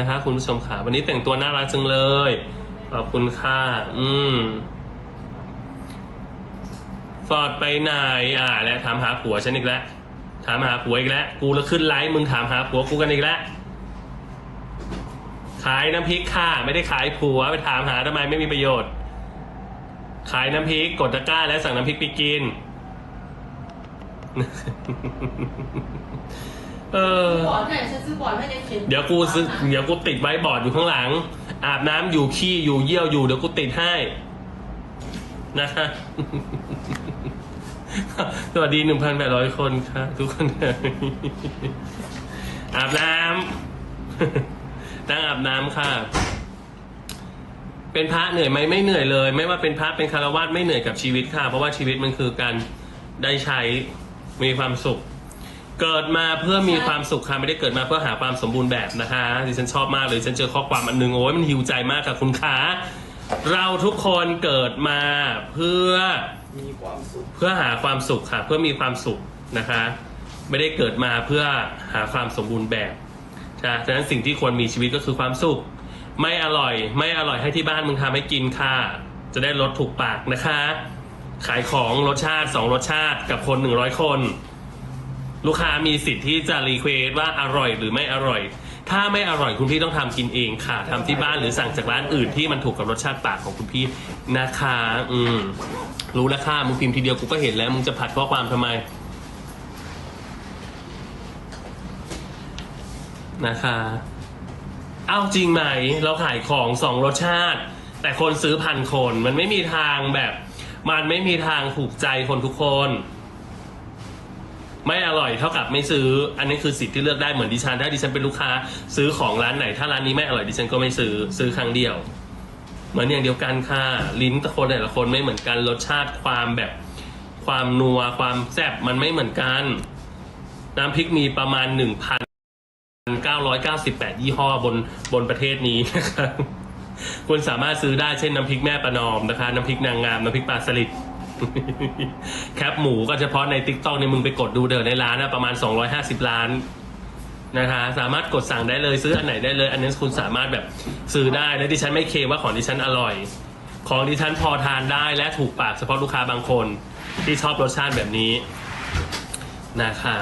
นะคะคุณผู้ชมค่ะ วันนี้แต่งตัวน่ารักจังเลย ขอบคุณค่ะ อืมฟอร์ดไปไหนอ่า แล้วถามหาผัวฉันอีกแล้วถามหาผัวอีกแล้วกูแล้วขึ้นไลฟ์มึงถามหาผัวกูกันอีกแล้วขายน้ำพริกค่ะ ไม่ได้ขายผัวไปถามหาทำไมไม่มีประโยชน์ ขายน้ำพริกกดตะกร้าแล้วสั่งน้ำพริกไปกิน เออ บอร์ดเนี่ยฉันซื้อบอร์ดให้ในเข็มเดี๋ยวกูซื้อเดี๋ยวกูติดไว้บอร์ดอยู่ข้างหลัง อาบน้ำอยู่ขี้อยู่เยี่ยวอยู่เดี๋ยวกูติดให้นะฮะ สวัสดีหนึ่งพันแปดร้อยคนค่ะ ทุกคนอาบน้ำ นั่งอาบน้ำค่ะ เป็นพระเหนื่อยไหมไม่เหนื่อยเลย ไม่ว่าเป็นพระเป็นคารวะไม่เหนื่อยกับชีวิตค่ะ เพราะว่าชีวิตมันคือการได้ใช้มีความสุข เกิดมาเพื่อมีความสุขค่ะไม่ได้เกิดมาเพื่อหาความสมบูรณ์แบบนะคะดิฉันชอบมากเลยฉันเจอข้อความอันหนึงโอ้ยมันหิวใจมากค่ะคุณขาเราทุกคนเกิดมาเพื่อมีความสุขเพื่อหาความสุขค่ะ เพื่อมีความสุขนะคะ ไม่ได้เกิดมาเพื่อหาความสมบูรณ์แบบใช่ฉะนั้นสิ่งที่ควรมีชีวิตก็คือความสุข ไม่อร่อย ไม่อร่อยให้ที่บ้านมึงทำให้กินค่ะ จะได้ลดถูกปากนะคะ ขายของรสชาติสองรสชาติกับคนหนึ่งร้อยคน ลูกค้ามีสิทธิ์ที่จะรีเควสว่าอร่อยหรือไม่อร่อย ถ้าไม่อร่อยคุณพี่ต้องทำกินเองค่ะทำที่บ้านหรือสั่งจากร้านอื่นที่มันถูกกับรสชาติปากของคุณพี่นะคะ อืม รู้แล้วค่ะมึงพิมพ์ทีเดียวกูก็เห็นแล้วมึงจะผัดข้อความทำไม นะคะ เอาจริงไหมเราขายของสองรสชาติ แต่คนซื้อพันคน มันไม่มีทางแบบ มันไม่มีทางถูกใจคนทุกคน ไม่อร่อยเท่ากับไม่ซื้อ อันนี้คือสิทธิ์ที่เลือกได้เหมือนดิฉันถ้าดิฉันเป็นลูกค้า ซื้อของร้านไหน ถ้าร้านนี้ไม่อร่อยดิฉันก็ไม่ซื้อซื้อครั้งเดียว เหมือนอย่างเดียวกันค่ะลิ้นแต่คนแต่ละคนไม่เหมือนกันรสชาติความแบบความนัวความแซ่บมันไม่เหมือนกัน น้ำพริกมีประมาณหนึ่งพันเก้าร้อยเก้าสิบแปดยี่ห้อบนบนประเทศนี้นะครับคุณสามารถซื้อได้เช่นน้ำพริกแม่ประนอมนะคะ น้ำพริกนางงาม น้ำพริกปลาสลิด แคปหมูก็เฉพาะในติ๊กต็อกในยมึงไปกดดูเดินในร้านนะประมาณ 250 ล้านนะคะสามารถกดสั่งได้เลยซื้ออันไหนได้เลย อันนี้คุณสามารถแบบซื้อได้และดิฉันไม่เคว่าของดิฉันอร่อย ของดิฉันพอทานได้และถูกปากเฉพาะลูกค้าบางคนที่ชอบรสชาติแบบนี้นะคะ